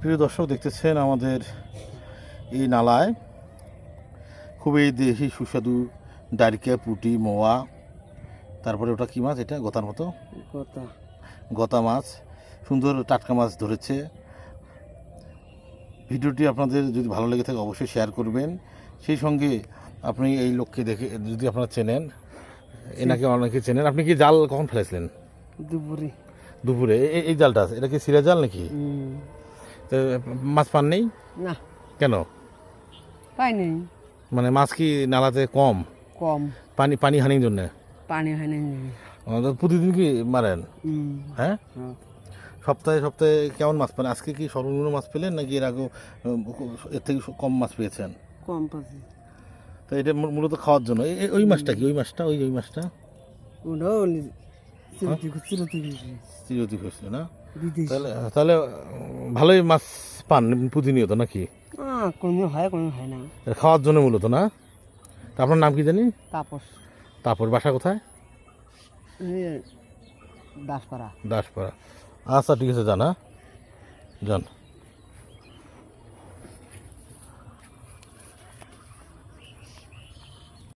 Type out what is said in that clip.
প্রিয় দর্শক দেখতেছেন আমাদের এই নালায়। খুবই দেশি সুস্বাদু ডারিকা পুটি মোয়া। তারপরে ওটা কি মাছ এটা? গতার মতো? গতা। মাছ। সুন্দর টাটকা মাছ ধরেছে। ভিডিওটি আপনাদের যদি ভালো লেগে থাকে অবশ্যই শেয়ার করবেন। সেই সঙ্গে আপনি এই লোককে দেখে যদি আপনারা চেনেন এনাকে অনেকে চেনেন আপনি কি জাল কখন ফেলেছিলেন? দুপুরে। দুপুরে? এই জালটা আছে। এটা কি সিরা জাল নাকি। তো মাছ পান নেই? না। কেন? পাই নেই। মানে মাছ কি নালাতে কম? কম। পানি পানি হানির জন্য? পানি হয় নাই প্রতিদিন কি মারেন? হ্যাঁ? হ্যাঁ। সপ্তাহে সপ্তাহে কেমন মাছ পান? আজকে কি সর্বনিম্ন মাছ পেলেন নাকি এর আগে এর থেকে কম মাছ পেয়েছেন? কম পাচ্ছি তো এটা মূলত খাওয়ার জন্য। ওই মাছটা কি? ওই মাছটা? ওই ওই মাছটা? চিরতি চিরতি হয়েছিল না? তাহলে ভালোই মাছ পান প্রতিনিয়ত নাকি? হয় হয় না। খাওয়ার জন্য মূলত না? তা আপনার নাম কি জানি? তাপস। তাপস বাসা কোথায়? দাসপাড়া। দাসপাড়া। আচ্ছা ঠিক আছে জানা হ্যাঁ। যান।